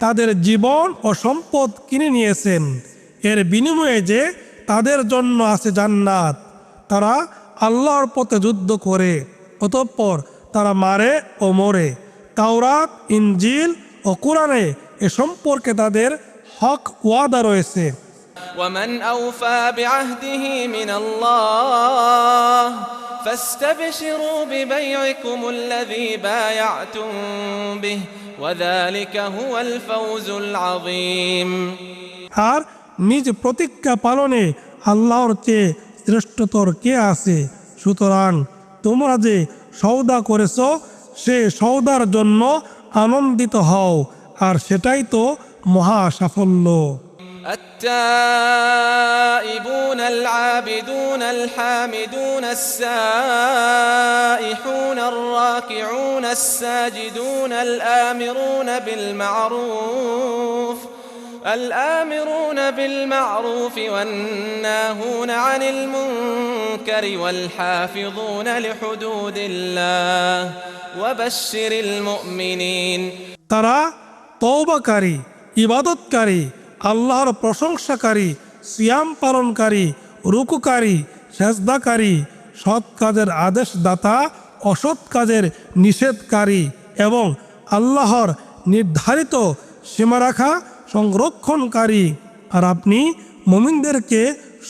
তাদের জীবন ও সম্পদ কিনে নিয়েছেন এর বিনিময়ে যে তাদের জন্য আছে জান্নাত তারা আল্লাহর পথে যুদ্ধ করে অতঃপর তারা মারে ও মরে তাওরাত ইনজিল ও কোরআনে এ সম্পর্কে তাদের হক ওয়াদা রয়েছে ومن أوفى بعهده من الله فاستبشروا ببيعكم الذي بايعتم به وذلك هو الفوز العظيم আর নিজ প্রতিজ্ঞা পালনে আল্লাহর চেয়ে শ্রেষ্ঠতর কে আছে সুতরাং তোমরা যে সৌদা করেছ সে সৌদার জন্য আনন্দিত হও আর সেটাই তো মহা সাফল্য التائبون العابدون الحامدون السائحون الراكعون الساجدون الآمرون بالمعروف الآمرون بالمعروف والناهون عن المنكر والحافظون لحدود الله وبشر المؤمنين তারা তৌবাকারী ইবাদতকারী আল্লাহর প্রশংসাকারী সিয়াম পালনকারী রুকুকারী সেজদাকারী সৎ কাজের আদেশদাতা অসৎ কাজের নিষেধকারী এবং আল্লাহর নির্ধারিত সীমারেখা সংরক্ষণকারী আর আপনি মমিনদেরকে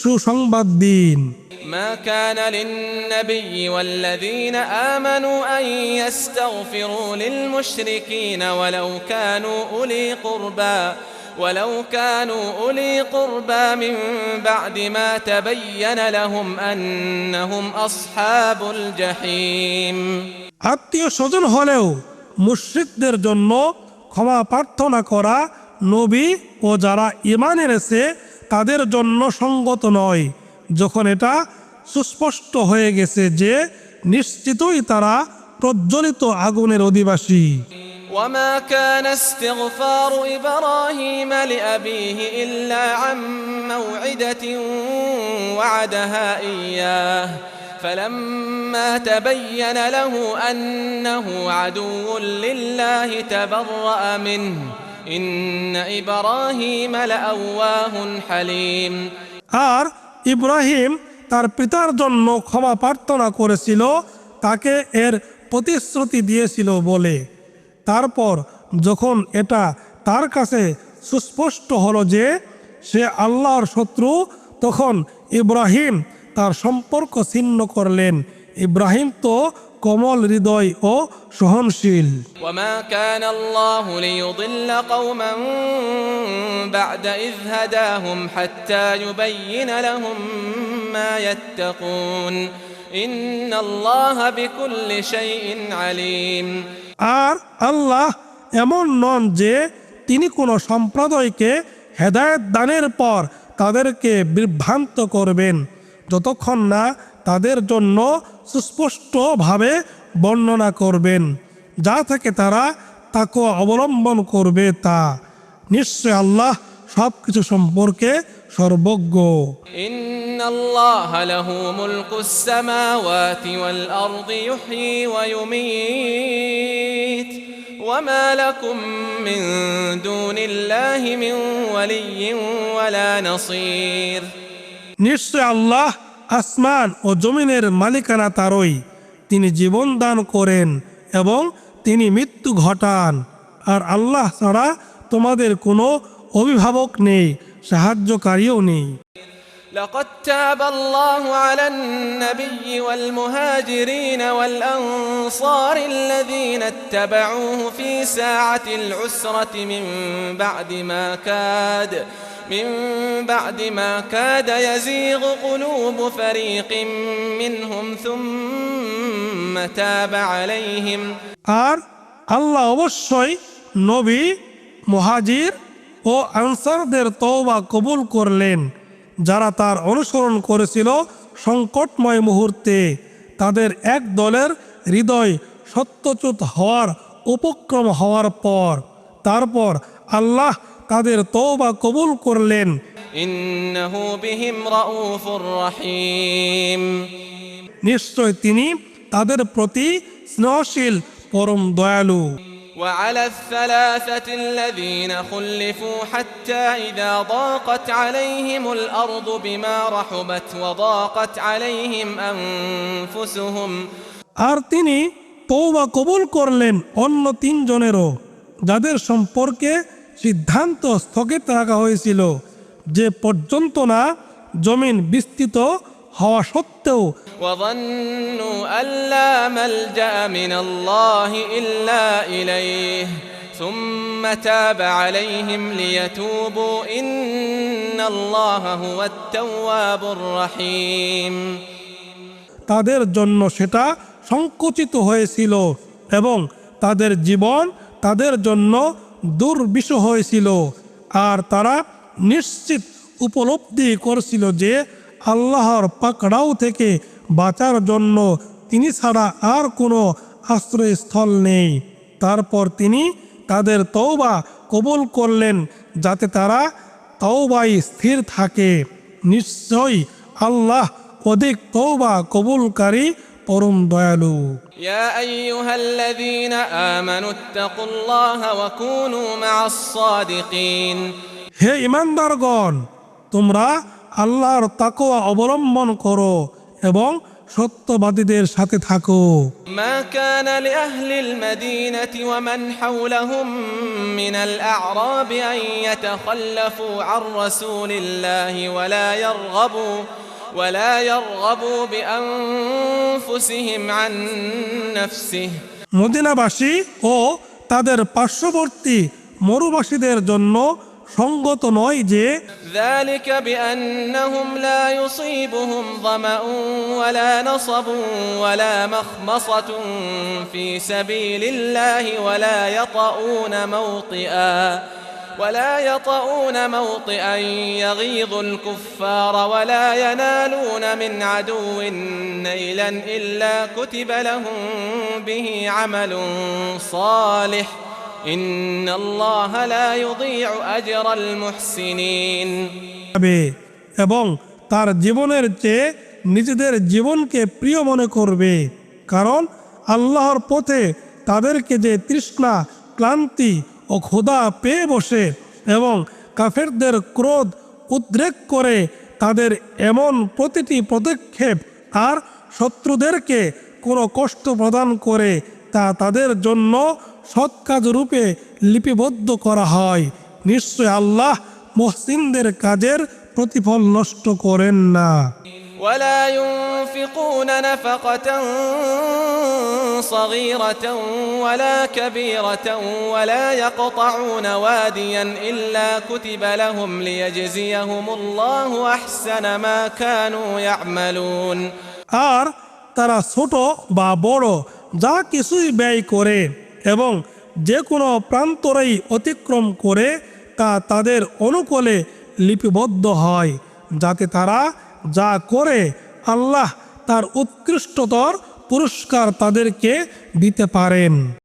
সুসংবাদ দিন ما كان للنبي والذين آمنوا أن يستغفروا للمشركين ولو كانوا أولي قربى ولو كانوا أولي قربى من بعد ما تبين لهم أنهم أصحاب الجحيم আত্মীয় স্বজন হলেও মুশ্রিকদের জন্য ক্ষমা প্রার্থনা করা নবী ও যারা ইমান এনেছে তাদের জন্য সঙ্গত নয় যখন এটা সুস্পষ্ট হয়ে গেছে যে নিশ্চিতই তারা প্রজ্বলিত আগুনের অধিবাসী وما كان استغفار إبراهيم لأبيه إلا عن موعدة وعدها إياه فلما تبين له أنه عدو لله تبرأ منه إن إبراهيم لأواه حليم আর ইব্রাহিম তার পিতার জন্য ক্ষমা প্রার্থনা করেছিল তাকে এর প্রতিশ্রুতি দিয়েছিল বলে তারপর যখন এটা তার কাছে সুস্পষ্ট হলো যে সে আল্লাহর শত্রু তখন ইব্রাহিম তার সম্পর্ক ছিন্ন করলেন ইব্রাহিম তো কমল হৃদয় ও সহনশীল وما كان الله ليضل قوما بعد إذ هداهم حتى يبين لهم ما يتقون আর আল্লাহ এমন নন যে তিনি কোনো সম্প্রদায়কে হেদায়েত দানের পর তাদেরকে বিভ্রান্ত করবেন, যতক্ষণ না তাদের জন্য সুস্পষ্টভাবে বর্ণনা করবেন। যা থেকে তারা তাকে অবলম্বন করবে তা। নিশ্চয় আল্লাহ সব কিছু সম্পর্কে সর্বজ্ঞ إن الله له ملك السماوات والأرض يحيي ويميت وما لكم من دون الله من ولي ولا نصير নিশ্চয় আল্লাহ আসমান ও জমিনের মালিকানা তারই তিনি জীবন দান করেন এবং তিনি মৃত্যু ঘটান আর আল্লাহ ছাড়া তোমাদের কোনো অভিভাবক নেই সাহায্যকারীও নেই لقد تاب الله على النبي والمهاجرين والأنصار الذين اتبعوه في ساعة العسرة من بعد ما كاد من بعد ما كاد يزيغ قلوب فريق منهم ثم تاب عليهم আর আল্লাহ অবশ্যই নবী মুহাজির ও আনসারদের তওবা কবুল করলেন। যারা তার অনুসরণ করেছিল সংকটময় মুহূর্তে তাদের এক দলের হৃদয় সত্যচ্যুত হওয়ার উপক্রম হওয়ার পর তারপর আল্লাহ তাদের তওবা কবুল করলেন। নিশ্চয় তিনি তাদের প্রতি স্নেহশীল পরম দয়ালু। وعلى الثلاثة الذين خلفوا حتى إذا ضاقت عليهم الأرض بما رحبت وضاقت عليهم أنفسهم আর তিনি তৌবা কবুল করলেন অন্য তিনজনেরও যাদের সম্পর্কে সিদ্ধান্ত স্থগিত রাখা হয়েছিল যে পর্যন্ত না জমিন বিস্তৃত হওয়া সত্ত্বেও তাদের জন্য সেটা সংকুচিত হয়েছিল এবং তাদের জীবন তাদের জন্য দুর্বিষ হয়েছিল। আর তারা নিশ্চিত উপলব্ধি করছিল যে আল্লাহর পাকড়াও থেকে বাঁচার জন্য তিনি ছাড়া আর কোনো আশ্রয়স্থল নেই তারপর তিনি তাদের তওবা কবুল করলেন যাতে তারা তওবাই স্থির থাকে নিশ্চয়ই আল্লাহ অধিক তওবা কবুলকারী পরম দয়ালু يا أيها الذين آمنوا اتقوا الله وكونوا مع الصادقين হে ইমানদারগণ তোমরা আল্লাহর তাকওয়া অবলম্বন করো এবং সত্যবাদীদের সাথে থাকো ما كان لأهل المدينة ومن حولهم من الأعراب أن يتخلفوا عن رسول الله ولا يرغبوا ولا يرغبوا بأنفسهم عن نفسه মদিনাবাসী ও তাদের পার্শ্ববর্তী মরুবাসীদের জন্য সঙ্গত নয় যে ذلك بأنهم لا يصيبهم ظمأ ولا نصب ولا مخمصة في سبيل الله ولا يطؤون موطئا ولا يطؤون موطئا يغيظ الكفار ولا ينالون من عدو نيلا إلا كتب لهم به عمل صالح إن الله لا يضيع أجر المحسنين যাবে এবং তার জীবনের চেয়ে নিজেদের জীবনকে প্রিয় মনে করবে কারণ আল্লাহর পথে তাদেরকে যে তৃষ্ণা ক্লান্তি ও ক্ষুধা পেয়ে বসে এবং কাফেরদের ক্রোধ উদ্রেক করে তাদের এমন প্রতিটি পদক্ষেপ আর শত্রুদেরকে কোনো কষ্ট প্রদান করে তা তাদের জন্য সৎ কাজ রূপে লিপিবদ্ধ করা হয় নিশ্চয় আল্লাহ মহসিনদের কাজের প্রতিফল নষ্ট করেন না ولا ينفقون نفقة صغيرة ولا كبيرة ولا يقطعون واديا إلا كتب لهم ليجزيهم الله أحسن ما كانوا يعملون আর তারা ছোট বা বড় যা কিছুই ব্যয় করে এবং যে কোনো প্রান্তরেই অতিক্রম করে তা তাদের অনুকূলে লিপিবদ্ধ হয়, যাতে তারা যা করে আল্লাহ তার উৎকৃষ্টতর পুরস্কার তাদেরকে দিতে পারেন।